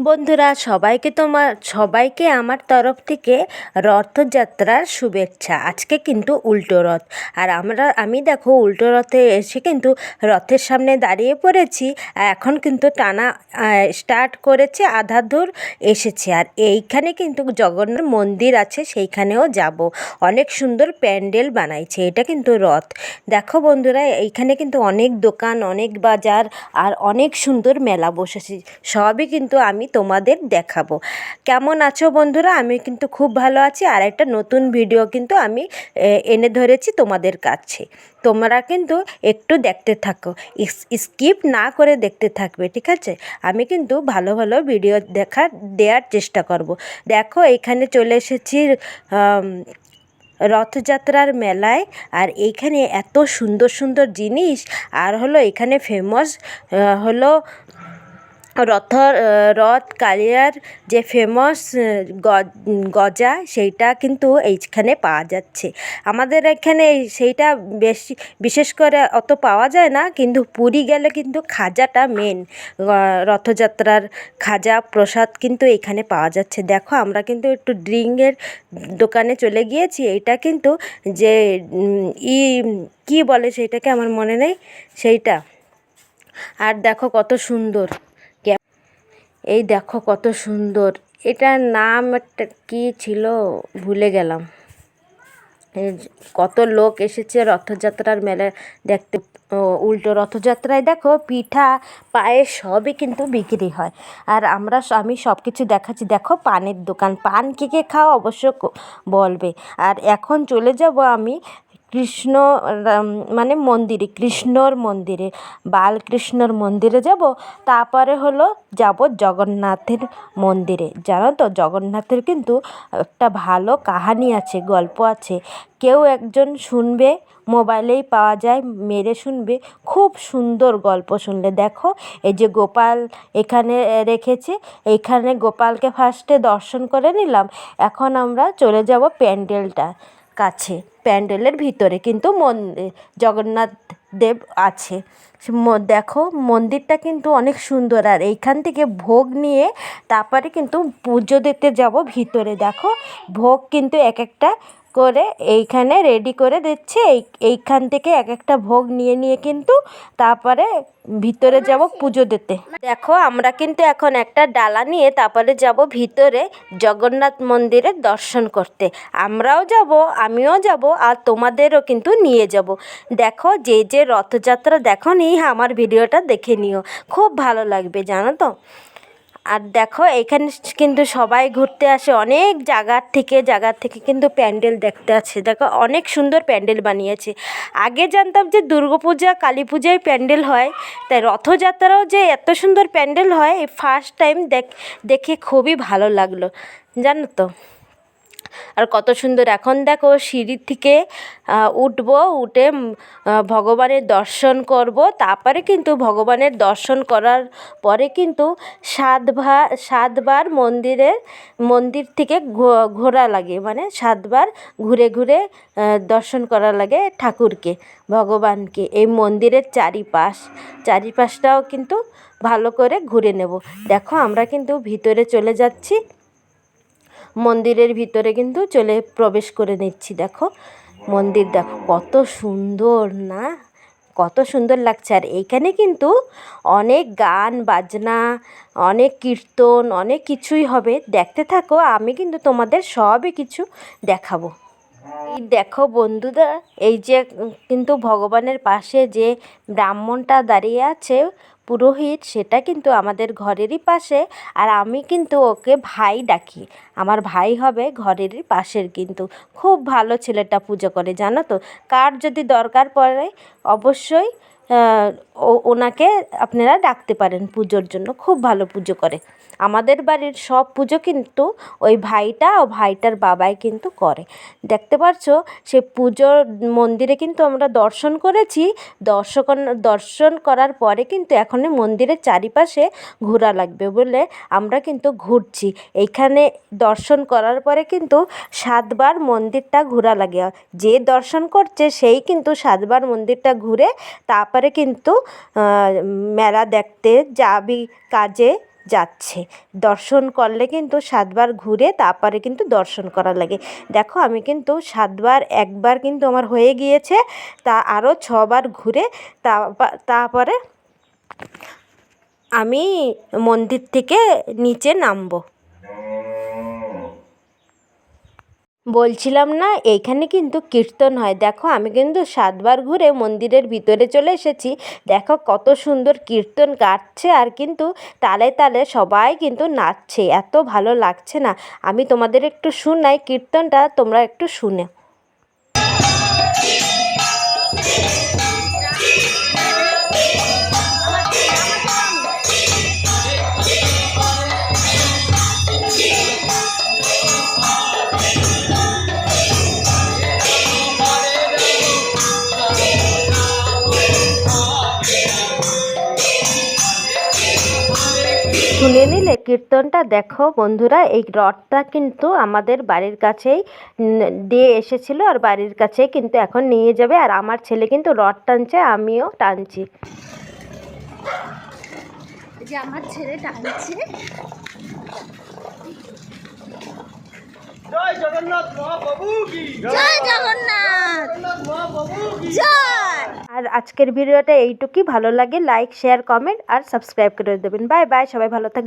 বন্ধুরা, সবাইকে তোমার, সবাইকে আমার তরফ থেকে রথযাত্রার শুভেচ্ছা। আজকে কিন্তু উল্টো রথ। আর আমরা, আমি দেখো উল্টো রথে এসে কিন্তু রথের সামনে দাঁড়িয়ে পড়েছি। আর এখন কিন্তু টানা স্টার্ট করেছে আধা দূর এসেছে। আর এইখানে কিন্তু জগন্নাথ মন্দির আছে, সেইখানেও যাব। অনেক সুন্দর প্যান্ডেল বানাইছে, এটা কিন্তু রথ। দেখো বন্ধুরা, এইখানে কিন্তু অনেক দোকান, অনেক বাজার, আর অনেক সুন্দর মেলা বসেছে। সবই কিন্তু আমি তোমাদের দেখাবো। কেমন আছো বন্ধুরা? আমি কিন্তু খুব ভালো আছি। আর একটা নতুন ভিডিও কিন্তু আমি এনে ধরেছি তোমাদের কাছে। তোমরা কিন্তু একটু দেখতে থাকো। স্কিপ না করে দেখতে থাকবে, ঠিক আছে? আমি কিন্তু ভালো ভালো ভিডিও দেখা দেওয়ার চেষ্টা করব। দেখো, এখানে চলে এসেছি রথযাত্রার মেলায়। আর এইখানে এত সুন্দর সুন্দর জিনিস। আর হলো এখানে ফেমাস হলো রথ রথ কালিয়ার যে ফেমাস গজা সেইটা কিন্তু এইখানে পাওয়া যাচ্ছে। আমাদের এখানে সেইটা বেশি, বিশেষ করে অত পাওয়া যায় না, কিন্তু পুরী গেলে কিন্তু খাজাটা মেন রথযাত্রার খাজা, প্রসাদ কিন্তু এখানে পাওয়া যাচ্ছে। দেখো, আমরা কিন্তু একটু ড্রিঙ্কের দোকানে চলে গিয়েছি, এইটা কিন্তু যে ই, কী বলে সেইটাকে আমার মনে নেই? সেইটা। আর দেখো কত সুন্দর। এই দেখো কত সুন্দর। এটার নাম একটা কী ছিল? ভুলে গেলাম। কত লোক এসেছে রথযাত্রার মেলা দেখতে। উল্টো রথযাত্রায় দেখো পিঠা, পায়েস সবই কিন্তু বিক্রি হয়। আর আমরা আমি সব কিছু দেখাচ্ছি। দেখো পানের দোকান। পান কে কে খাও অবশ্য বলবে। আর এখন চলে যাব আমি কৃষ্ণ মানে মন্দিরে, কৃষ্ণর মন্দিরে, বালকৃষ্ণর মন্দিরে যাব। তারপরে হলো যাব জগন্নাথের মন্দিরে। জানো তো, জগন্নাথের কিন্তু একটা ভালো কাহানি আছে, গল্প আছে। কেউ একজন শুনবে, মোবাইলেই পাওয়া যায়, মেরে শুনবে। খুব সুন্দর গল্প শুনলে। দেখো, এই যে গোপাল এখানে রেখেছে, এইখানে গোপালকে ফার্স্টে দর্শন করে নিলাম। এখন আমরা চলে যাব প্যান্ডেলটা। কাছে, প্যান্ডেলের ভিতরে। কিন্তু মন জগন্নাথ দেব আছে। দেখো, মন্দিরটা কিন্তু অনেক সুন্দর। আর এইখান থেকে ভোগ নিয়ে তারপরে কিন্তু পুজো দিতে যাব ভিতরে। দেখো, ভোগ কিন্তু এক একটা করে এইখানে রেডি করে দিচ্ছে। এই, এইখান থেকে এক একটা ভোগ নিয়ে নিয়ে কিন্তু তারপরে ভিতরে যাব পুজো দিতে। দেখো, আমরা কিন্তু এখন একটা ডালা নিয়ে তারপরে যাব ভিতরে জগন্নাথ মন্দিরে দর্শন করতে। আমরাও যাব, আমিও যাব, আর তোমাদেরও কিন্তু নিয়ে যাব। দেখো, যে যে রথযাত্রা দেখো নি, আমার ভিডিওটা দেখে নিও। খুব ভালো লাগবে, জানো তো? আর দেখো, এখানে কিন্তু সবাই ঘুরতে আসে। অনেক জায়গার থেকে জায়গার থেকে কিন্তু প্যান্ডেল দেখতে আসে। দেখো, অনেক সুন্দর প্যান্ডেল বানিয়েছে। আগে জানতাম যে দুর্গাপূজা কালী পূজায় প্যান্ডেল হয়। তাই রথযাত্রাও যে এত সুন্দর প্যান্ডেল হয়, এই ফার্স্ট টাইম দেখ, দেখে খুবই ভালো লাগল। জানো তো? আর কত সুন্দর। এখন দেখো সিঁড়ি থেকে উঠবো, উঠে ভগবানের দর্শন করব। তারপরে কিন্তু ভগবানের দর্শন করার পরে কিন্তু সাতবার সাতবার মন্দিরে মন্দির থেকে ঘোরা লাগে। মানে সাতবার ঘুরে ঘুরে দর্শন করা লাগে ঠাকুরকে, ভগবানকে। এই মন্দিরের চারিপাশ, চারিপাশটাও কিন্তু ভালো করে ঘুরে নেব। দেখো আমরা কিন্তু ভিতরে চলে যাচ্ছি। মন্দিরের ভিতরে কিন্তু চলে প্রবেশ করে নিচ্ছি, দেখো। মন্দির দেখো, কত সুন্দর না? কত সুন্দর লাগছে। আর এইখানে কিন্তু অনেক গান, বাজনা, অনেক কীর্তন, অনেক কিছুই হবে। দেখতে থাকো, আমি কিন্তু তোমাদের সবই কিছু দেখাবো। এই দেখো বন্ধুরা, এই যে কিন্তু ভগবানের পাশে যে ব্রাহ্মণটা দাঁড়িয়ে আছে পুরোহিত সেটা কিন্তু আমাদের ঘরেরই পাশে আর আমি কিন্তু ওকে ভাই ডাকি। আমার ভাই হবে ঘরেরই পাশের কিন্তু। খুব ভালো ছেলেটা পুজো করে, জানো তো? কার যদি দরকার পড়ে, অবশ্যই ওনাকে আপনারা ডাকতে পারেন পুজোর জন্য, খুব ভালো পুজো করে। আমাদের বাড়ির সব পুজো কিন্তু ওই ভাইটা ও ভাইটার বাবাই কিন্তু করে। দেখতে পারছ, সে পুজোর মন্দিরে কিন্তু আমরা দর্শন করেছি দর্শন দর্শন করার পরে কিন্তু এখন মন্দিরের চারিপাশে ঘোরা লাগবে বলে আমরা কিন্তু ঘুরছি। এইখানে দর্শন করার পরে কিন্তু সাতবার মন্দিরটা ঘোরা লাগে। যে দর্শন করছে, সেই কিন্তু সাতবার মন্দিরটা ঘুরে তারপরে কিন্তু মেলা দেখতে যাবি কাজে যাচ্ছে। দর্শন করলে কিন্তু সাতবার ঘুরে তারপরে কিন্তু দর্শন করা লাগে। দেখো, আমি কিন্তু সাতবার, একবার কিন্তু আমার হয়ে গিয়েছে, তা আরও ছবার ঘুরে তারপরে আমি মন্দির থেকে নিচে নামবো। বলছিলাম না এইখানে কিন্তু কীর্তন হয়। দেখো, আমি কিন্তু সাতবার ঘুরে মন্দিরের ভিতরে চলে এসেছি। দেখো, কত সুন্দর কীর্তন গাচ্ছে আর কিন্তু তালে তালে সবাই কিন্তু নাচছে। এত ভালো লাগছে না। আমি তোমাদের একটু শোনাই, কীর্তনটা তোমরা একটু শুনে। শুনে নিলে কীর্তনটা দেখো বন্ধুরা, এই রথটা কিন্তু আমাদের বাড়ির কাছেই দিয়ে এসেছিল আর বাড়ির কাছে কিন্তু এখন নিয়ে যাবে আর আমার ছেলে কিন্তু রথ টানছে, আমিও টানছি। যে আমার ছেলে টানছে। জয় জগন্নাথ মহাপ্রভু কি জয় জগন্নাথ মহাপ্রভু কি জয়। আর আজকের ভিডিওটা এইটুকুই। ভালো লাগে লাইক শেয়ার কমেন্ট আর সাবস্ক্রাইব করে দেবেন। বাই বাই সবাই ভালো থাকবেন।